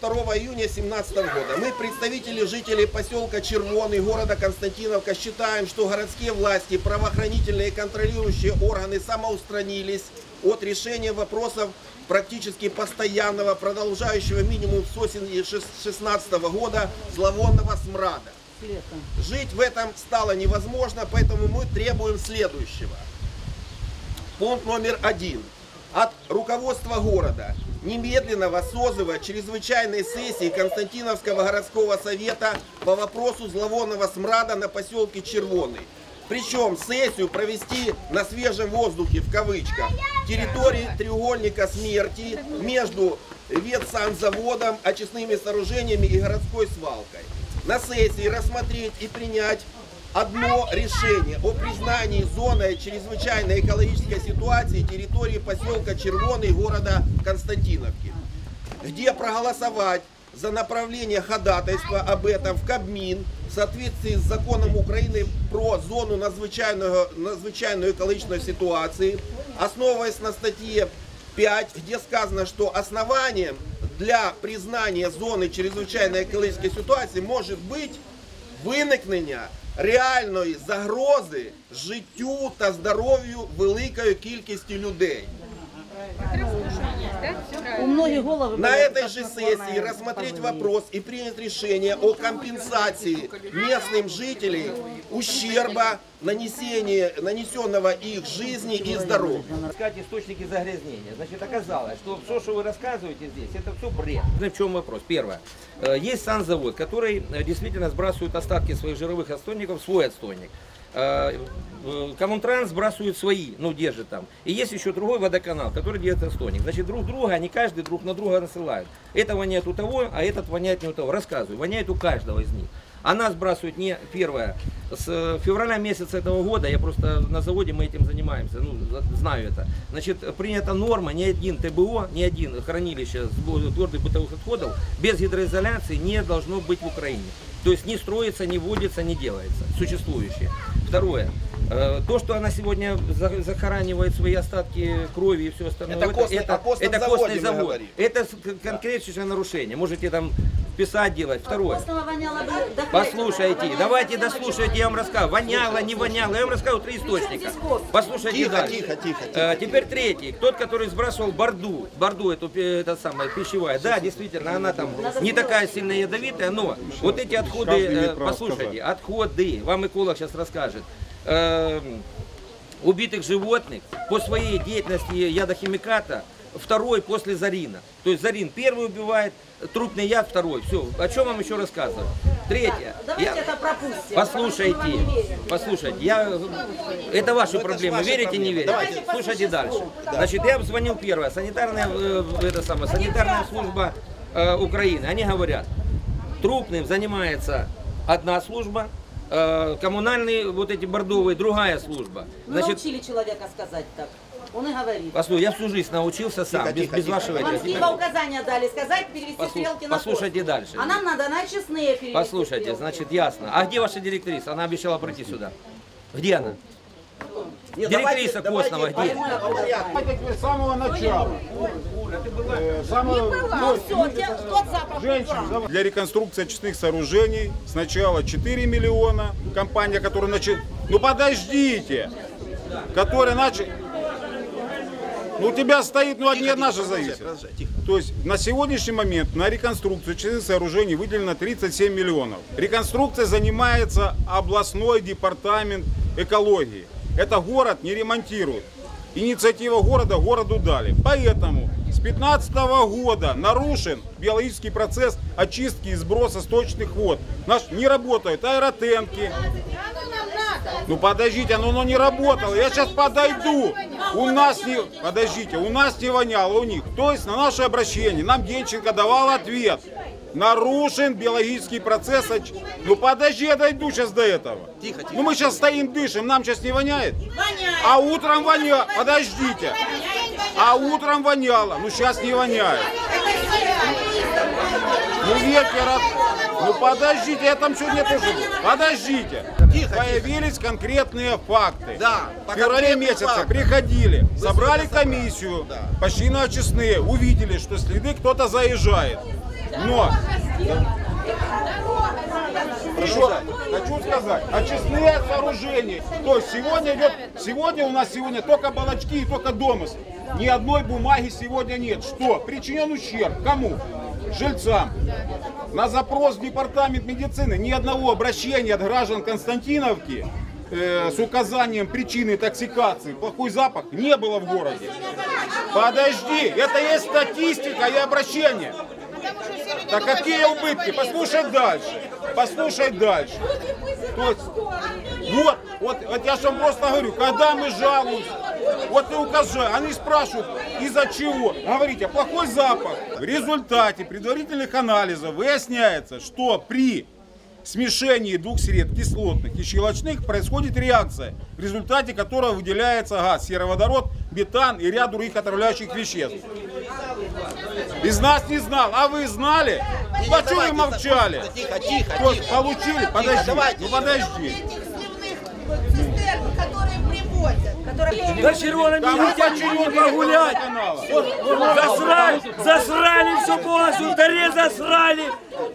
2 июня 2017 года мы, представители жителей поселка Червоный, города Константиновка, считаем, что городские власти, правоохранительные и контролирующие органы самоустранились от решения вопросов практически постоянного, продолжающего минимум с осени 2016 года зловонного смрада. Жить в этом стало невозможно, поэтому мы требуем следующего. Пункт номер один. От руководства города немедленного созыва чрезвычайной сессии Константиновского городского совета по вопросу зловонного смрада на поселке Червоный. Причем сессию провести на свежем воздухе, в кавычках, территории треугольника смерти между ветсанзаводом, очистными сооружениями и городской свалкой. На сессии рассмотреть и принять одно решение о признании зоной чрезвычайной экологической ситуации территории поселка Червоный города Константиновки, где проголосовать за направление ходатайства об этом в Кабмин в соответствии с законом Украины про зону надзвичайного, надзвичайной экологичной ситуации, основываясь на статье 5, где сказано, что основанием для признания зоны чрезвычайной екологічної ситуації може бути виникнення реальної загрози життю та здоров'ю великої кількості людей. У многих головы На этой же сессии рассмотреть вопрос и принять решение о компенсации местным жителям ущерба, нанесения, нанесенного их жизни и здоровью. Искать источники загрязнения. Значит, оказалось, что все, что вы рассказываете здесь, это все бред. В чем вопрос? Первое. Э, Есть санзавод, который э, действительно сбрасывает остатки своих жировых отстойников в свой отстойник. Э, э, Коммунтранс сбрасывает свои, ну держит там. И есть еще другой водоканал, который делает отстойник. Значит, друг друга, они каждый друг на друга насылают. Это воняет у того, а этот воняет не у того. Рассказываю, воняет у каждого из них. Она сбрасывает не первое. С э, февраля месяца этого года, я просто на заводе мы этим занимаемся, ну, знаю это. Значит, принята норма, ни один ТБО, ни один хранилище твердых бытовых отходов без гидроизоляции не должно быть в Украине. То есть не строится, не вводится, не делается. Существующее. Второе. Э, То, что она сегодня за- захоранивает свои остатки крови и все остальное, Это костный- о костном это заводе костный завод. Это с- конкретнейшее нарушение. Можете там писать, делать. Второе. Послушайте, давайте дослушайте, я вам рассказываю. Воняло, не воняло, я вам рассказываю три источника. Послушайте Тихо, дальше. тихо, тихо, Э, теперь третий, тот, который сбрасывал борду, борду эту, пе- это самое, пищевая. Да, действительно, она там не такая сильно ядовитая, но вот эти отходы, э, послушайте, отходы, вам эколог сейчас расскажет. Эм, убитых животных по своей деятельности ядохимиката второй после зарина. То есть зарин первый убивает, трупный яд второй. Все. О чем вам еще рассказывать? Третье. Давайте Я- это пропустим. Послушайте, мы не послушайте, я, это ваши это ж проблемы, ваши верите, не проблемы. верите? Давайте Слушайте дальше. Значит, я звонил первое, санитарная, э, это самое, санитарная служба э, Украины, они говорят, трупным занимается одна служба, э, коммунальные вот эти бордовые другая служба. Значит, научили человека сказать так. Он и говорит. послушай, я всю жизнь научился сам, Тихо, без, тихо, без тихо. вашего Вам Киева указания дали сказать, перевести Послу- стрелки на послушайте космос. дальше. А нам надо на честные перевести Послушайте, стрелки. значит, ясно. А где ваша директриса? Она обещала прийти сюда. Где она? Не, Директриса давайте- Костного давайте где? теперь с самого начала. Э, самого- Ну все, те- тот запах Женщин, убрал. давай. Для реконструкции очистных сооружений сначала 4 миллиона, компания, которая начала... Ну подождите! Которая начала... Ну у тебя стоит, ну одни одна же зависит. То есть на сегодняшний момент на реконструкцию очистных сооружений выделено 37 миллионов. Реконструкцией занимается областной департамент экологии. Это город не ремонтирует. Инициатива города городу дали. Поэтому с 2015 года нарушен биологический процесс очистки и сброса сточных вод. Наш не работают аэротенки. Ну подождите, оно, оно не работало. Я сейчас подойду. У нас не... Подождите, у нас не воняло, у них. То есть на наше обращение нам Денченко давал ответ. Нарушен биологический процесс. Ну подожди, я дойду сейчас до этого. Тихо, тихо. Ну мы сейчас стоим, дышим, нам сейчас не воняет? А утром воняло. Подождите. А утром воняло. Ну сейчас не воняет. Ну ветер Ну подождите, я там сегодня тоже. Подождите. Тихо, Появились конкретные факты. Да, В феврале месяце фактам. приходили, сегодня собрали. комиссию, Да. почти на очистные, увидели, что следы кто-то заезжает. Но еще хочу сказать, очистные сооружения. То есть сегодня идет, сегодня у нас сегодня только балочки и только домыслы. Ни одной бумаги сегодня нет. Что? Причинен ущерб. Кому? Жильцам. На запрос в департамент медицины ни одного обращения от граждан Константиновки э, с указанием причины токсикации, плохой запах, не было в городе. Подожди, это есть статистика и обращение. Так какие убытки? Послушай дальше. Послушай дальше. То есть, вот, вот, вот я же вам просто говорю, когда мы жалуемся, вот и укажи, они спрашивают, из-за чего? Говорите, плохой запах. В результате предварительных анализов выясняется, что при смешении двух сред кислотных и щелочных происходит реакция, в результате которой выделяется газ, сероводород, метан и ряд других отравляющих веществ. Из нас не знал, а вы знали? Не, Почему вы молчали? Тихо, тихо, есть тихо. получили, подожди, давайте. ну подожди. Да червонами Там не тянут погулять. Засрали, засрали все полностью, таре засрали.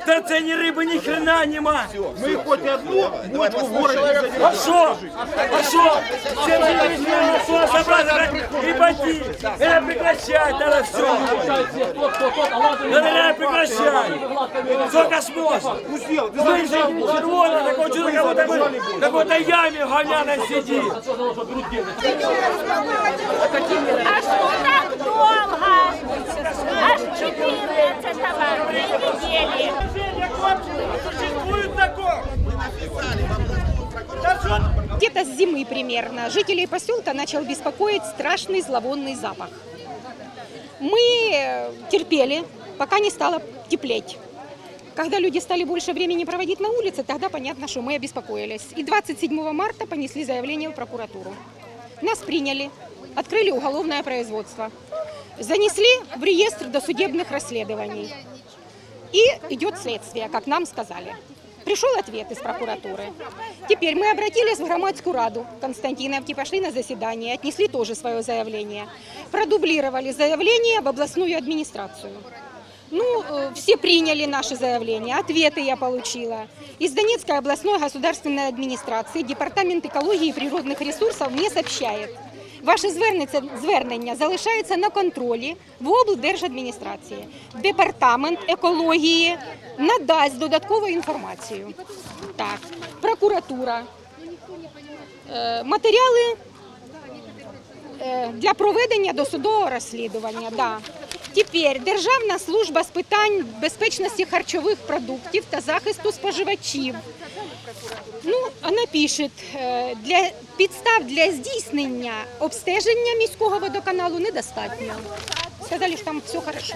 Та це ні риби, ні хрена нема. Мы хоть одну давай, бочку в послушай. городе А що? А що? 79 миллионов что собрали рыбаки. Это прекращать надо все. Надо прекращать. Сколько сможешь? Ну сделай, ты Мы забежал. же червоно, такого чудо, как будто мы в какой-то яме говняной сидим. А что так долго? Аж 14 недели. Где-то с зимы примерно жителей поселка начал беспокоить страшный зловонный запах. Мы э, терпели, пока не стало теплеть. Когда люди стали больше времени проводить на улице, тогда понятно, что мы обеспокоились. И 27 марта понесли заявление в прокуратуру. Нас приняли, открыли уголовное производство, занесли в реестр досудебных расследований. И идет следствие, как нам сказали. Пришел ответ из прокуратуры. Теперь мы обратились в громадскую раду Константиновки, пошли на заседание, отнесли тоже свое заявление. Продублировали заявление в областную администрацию. Ну, э, все приняли наши заявления, ответы я получила. Из Донецкой областной государственной администрации Департамент экологии и природных ресурсов мне сообщает, Ваше звернення, залишається на контролі в облдержадміністрації. Департамент екології надасть додаткову інформацію. Так, прокуратура. Е, Матеріали е, для проведення досудового розслідування. Да. Тепер Державна служба з питань безпечності харчових продуктів та захисту споживачів. Ну, вона пише, для підстав для здійснення обстеження міського водоканалу недостатньо. Сказали, що там все хорошо.